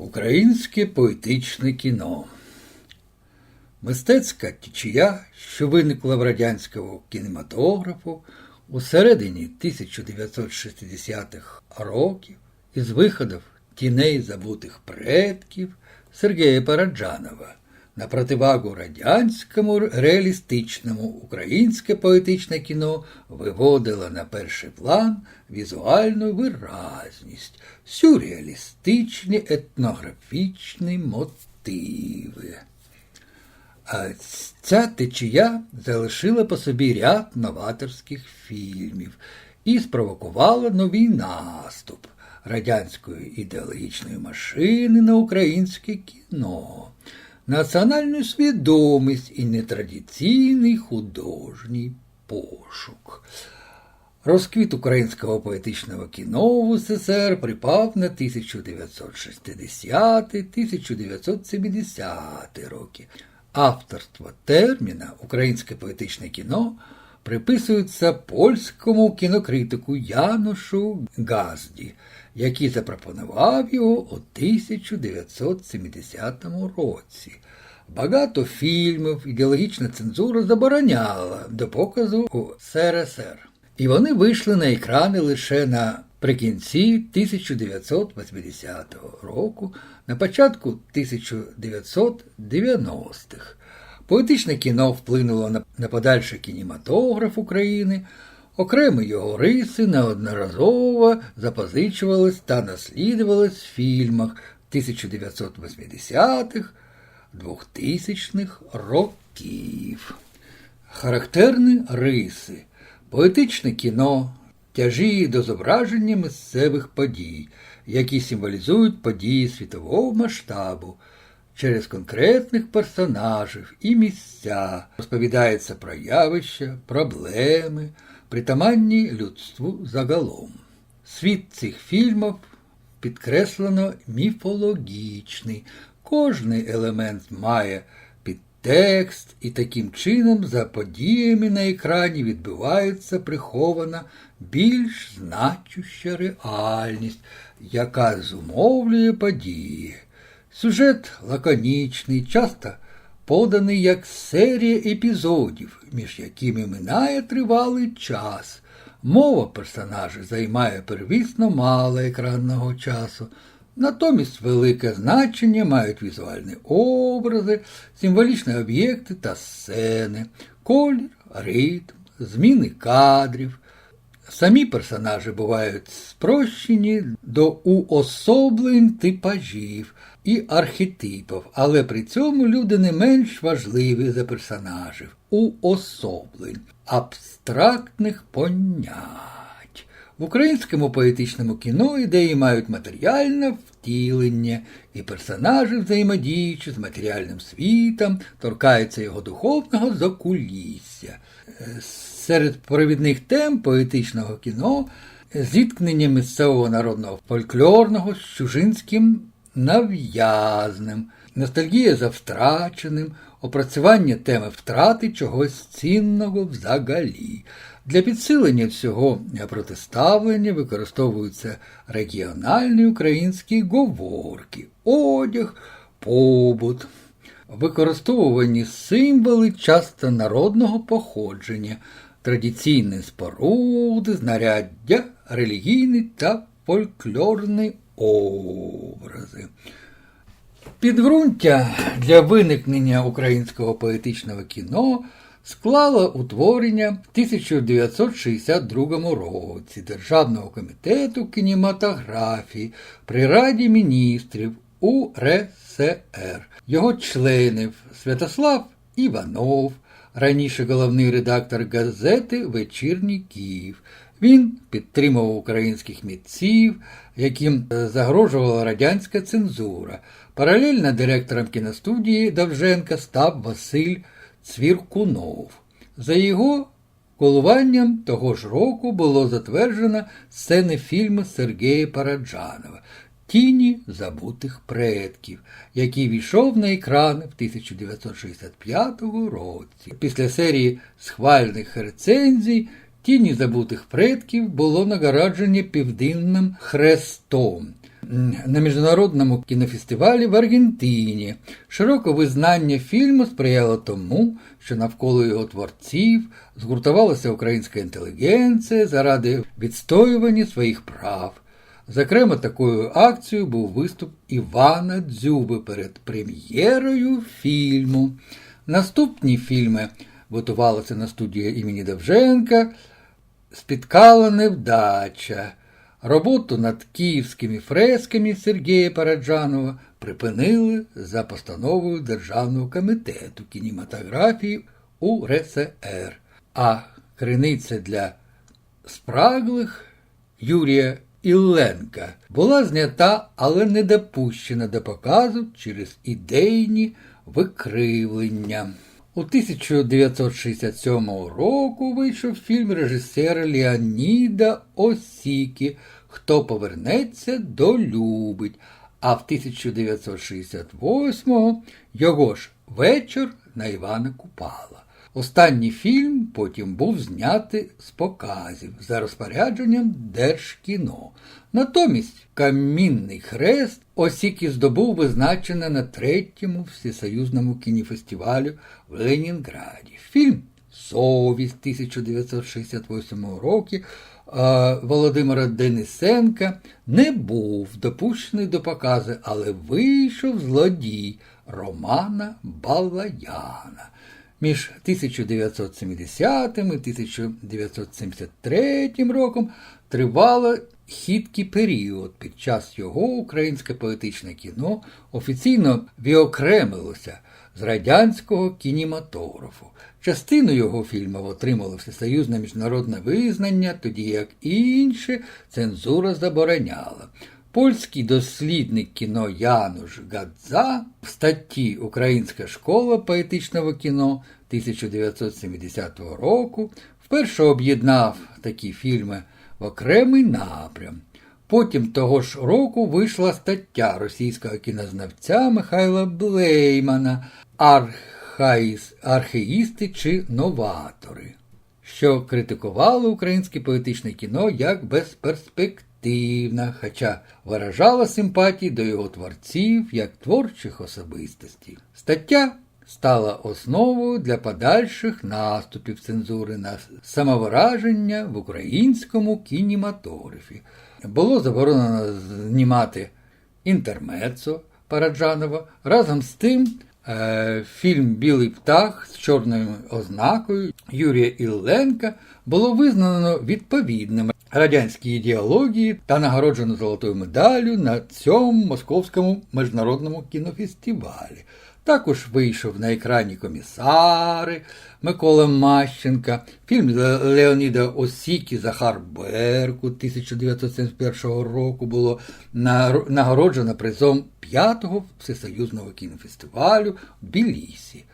Українське поетичне кіно. Мистецька тічія, що виникла в радянського кінематографу у середині 1960-х років із виходів тіней забутих предків Сергія Параджанова на противагу радянському реалістичному українське поетичне кіно виводило на перший план візуальну виразність, сюрреалістичні етнографічні мотиви. А ця течія залишила по собі ряд новаторських фільмів і спровокувала новий наступ радянської ідеологічної машини на українське кіно, національну свідомість і нетрадиційний художній пошук. Розквіт українського поетичного кіно в СССР припав на 1960-1970 роки. Авторство терміна українське поетичне кіно приписується польському кінокритику Янушу Газді, який запропонував його у 1970 році. Багато фільмів ідеологічна цензура забороняла до показу у СРСР. І вони вийшли на екрани лише наприкінці 1980 року, на початку 1990-х. Поетичне кіно вплинуло на, подальший кінематограф України, окремі його риси неодноразово запозичувались та наслідувались в фільмах 1980-х, 2000-х років. Характерні риси. Поетичне кіно тяжіє до зображення місцевих подій, які символізують події світового масштабу. Через конкретних персонажів і місця розповідається про явища, проблеми, притаманні людству загалом. Світ цих фільмів підкреслено міфологічний, кожний елемент має підтекст, і таким чином за подіями на екрані відбувається прихована більш значуща реальність, яка зумовлює події. Сюжет лаконічний, часто поданий як серія епізодів, між якими минає тривалий час. Мова персонажа займає первісно мало екранного часу, натомість велике значення мають візуальні образи, символічні об'єкти та сцени, колір, ритм, зміни кадрів. Самі персонажі бувають спрощені до уособлень типажів і архетипів, але при цьому люди не менш важливі за персонажів, уособлень, абстрактних понять. В українському поетичному кіно ідеї мають матеріальне втілення, і персонажі, взаємодіючи з матеріальним світом, торкаються його духовного закулісся. Серед провідних тем поетичного кіно зіткнення місцевого народного фольклорного з чужинським нав'язним, ностальгія за втраченим, опрацювання теми втрати чогось цінного взагалі. Для підсилення цього протиставлення використовуються регіональні українські говорки, одяг, побут, використовувані символи часто народного походження, традиційні споруди, знаряддя, релігійні та фольклорні образи. Підґрунтя для виникнення українського поетичного кіно склало утворення в 1962 році Державного комітету кінематографії при Раді міністрів УРСР. Його членів Святослав Іванов, раніше головний редактор газети Вечірній Київ. Він підтримував українських митців, яким загрожувала радянська цензура. Паралельно директором кіностудії Довженка став Василь Цвіркунов. За його колуванням того ж року було затверджено сцени фільму Сергія Параджанова Тіні забутих предків, який війшов на екрани в 1965 році. Після серії схвальних рецензій Тіні забутих предків було нагороджені Південним хрестом. на міжнародному кінофестивалі в Аргентині. Широке визнання фільму сприяло тому, що навколо його творців згуртувалася українська інтелігенція заради відстоювання своїх прав. Зокрема, такою акцією був виступ Івана Дзюби перед прем'єрою фільму. Наступні фільми готувалися на студії імені Довженка, спіткала невдача. Роботу над київськими фресками Сергія Параджанова припинили за постановою Державного комітету кінематографії УРСР, а криниця для спраглих Юрія Ілленка була знята, але не допущена до показу через ідейні викривлення. У 1967 року вийшов фільм режисера Леоніда Осікі Хто повернеться, долюбить. А в 1968 його ж вечір на Івана Купала. Останній фільм потім був знятий з показів за розпорядженням Держкіно. Натомість Камінний хрест Осікі здобув визначене на третьому всесоюзному кінофестивалю в Ленінграді. Фільм Совість 1968 року е, Володимира Денисенка не був допущений до показу, але вийшов злодій Романа Балаяна. Між 1970 і 1973 роком тривало хіткий період. Під час його українське поетичне кіно офіційно віокремилося з радянського кінематографу. Частину його фільмів отримали всесоюзне міжнародне визнання, тоді як інші цензура забороняла. Польський дослідник кіно Януш Гадза в статті Українська школа поетичного кіно 1970 року вперше об'єднав такі фільми в окремий напрям. Потім того ж року вийшла стаття російського кінознавця Михайла Блеймана «Архаїс- Археїсти чи новатори, що критикували українське поетичне кіно як безперспективне, хоча виражала симпатії до його творців як творчих особистостей. Стаття стала основою для подальших наступів цензури на самовираження в українському кінематографі. Було заборонено знімати інтермецо Параджанова. Разом з тим е, фільм Білий птах з чорною ознакою Юрія Ілленка було визнано відповідним радянській ідеології та нагороджено золотою медаллю на цьому московському міжнародному кінофестивалі. Також вийшов на екрані комісари Микола Мащенка, фільм Леоніда Осікі Захар Берку 1971 року було нагороджено призом п'ятого всесоюзного кінофестивалю в Білісі.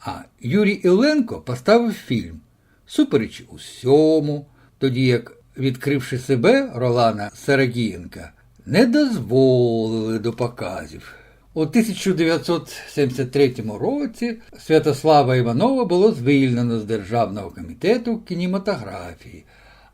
А Юрій Іленко поставив фільм Супереч усьому, тоді як, відкривши себе Ролана Сарагієнка, не дозволили до показів. У 1973 році Святослава Іванова було звільнено з Державного комітету кінематографії,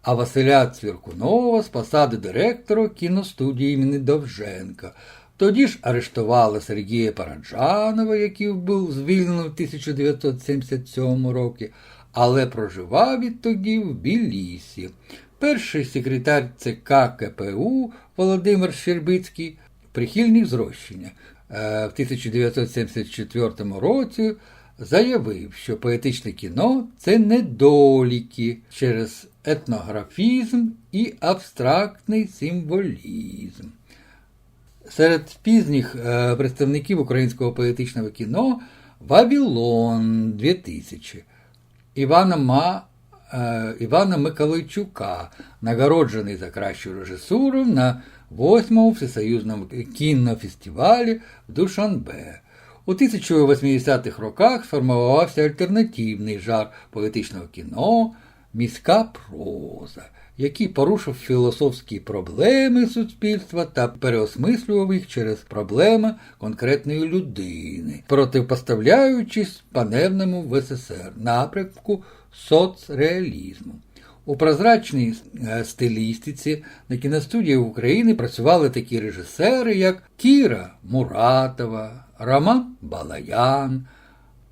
а Василя Цвіркунова з посади директора кіностудії імені Довженка. Тоді ж арештували Сергія Параджанова, який був звільнений в 1977 році, але проживав відтоді в Білісі. Перший секретар ЦК КПУ Володимир Щербицький прихильник зрощення. Е, В 1974 році заявив, що поетичне кіно це недоліки через етнографізм і абстрактний символізм. Серед пізніх е, представників українського поетичного кіно Вавілон 2000 Івана Ма, Івана Миколайчука, нагороджений за кращу режисуру на 8-му всесоюзному кінофестивалі в Душанбе. У 1080-х роках сформувався альтернативний жар поетичного кіно, міська проза, який порушив філософські проблеми суспільства та переосмислював їх через проблеми конкретної людини, протипоставляючись паневному в СССР напрямку соцреалізму. У прозрачній е, стилістиці на кіностудії України працювали такі режисери, як Кіра Муратова, Роман Балаян,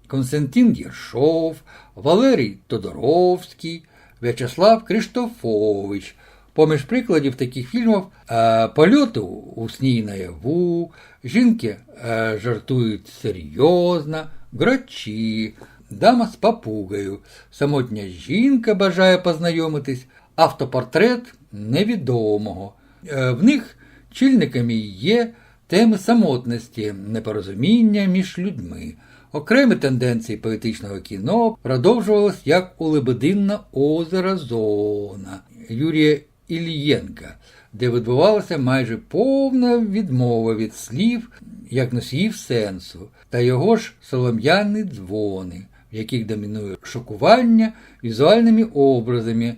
Константин Єршов, Валерій Тодоровський, В'ячеслав Криштофович. Поміж прикладів таких фільмів е, польоти у сні наяву, жінки е, жартують серйозно, грачі, дама з папугою, самотня жінка бажає познайомитись, автопортрет невідомого. Е, в них чільниками є теми самотності, непорозуміння між людьми. Окремі тенденції поетичного кіно продовжувалось як у Лебединна озера Зона Юрія Ільєнка, де відбувалася майже повна відмова від слів як носіїв сенсу, та його ж солом'яні дзвони, в яких домінує шокування візуальними образами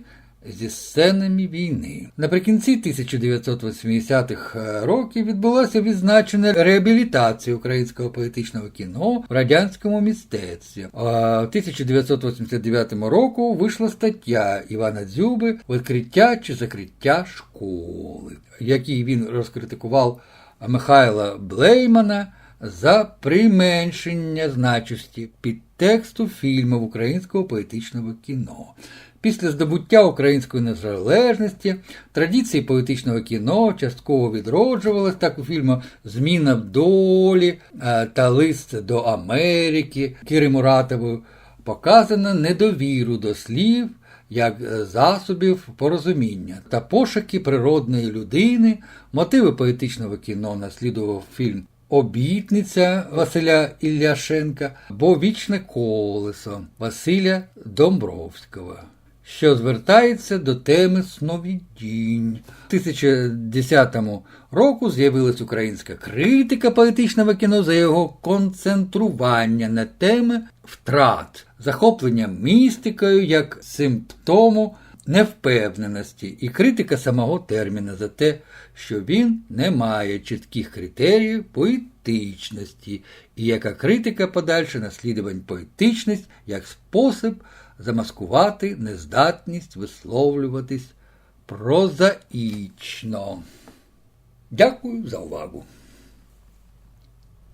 зі сценами війни. Наприкінці 1980-х років відбулася відзначена реабілітація українського поетичного кіно в радянському містецтві. А в 1989 року вийшла стаття Івана Дзюби Відкриття чи закриття школи, в якій він розкритикував Михайла Блеймана за применшення значності підтексту фільмів українського поетичного кіно. Після здобуття української незалежності традиції поетичного кіно частково відроджувалися так у фільмах Зміна в долі е, та Лист до Америки Кіри Муратової показано недовіру до слів як засобів порозуміння та пошуки природної людини, мотиви поетичного кіно наслідував фільм Обітниця Василя Ілляшенка або Вічне колесо Василя Домбровського, що звертається до теми сновидінь. У 2010 року з'явилась українська критика поетичного кіно за його концентрування на теми втрат, захоплення містикою як симптому невпевненості і критика самого терміна за те, що він не має чітких критеріїв поетичності, і яка критика подальше наслідувань поетичність як спосіб замаскувати нездатність висловлюватись прозаїчно. Дякую за увагу.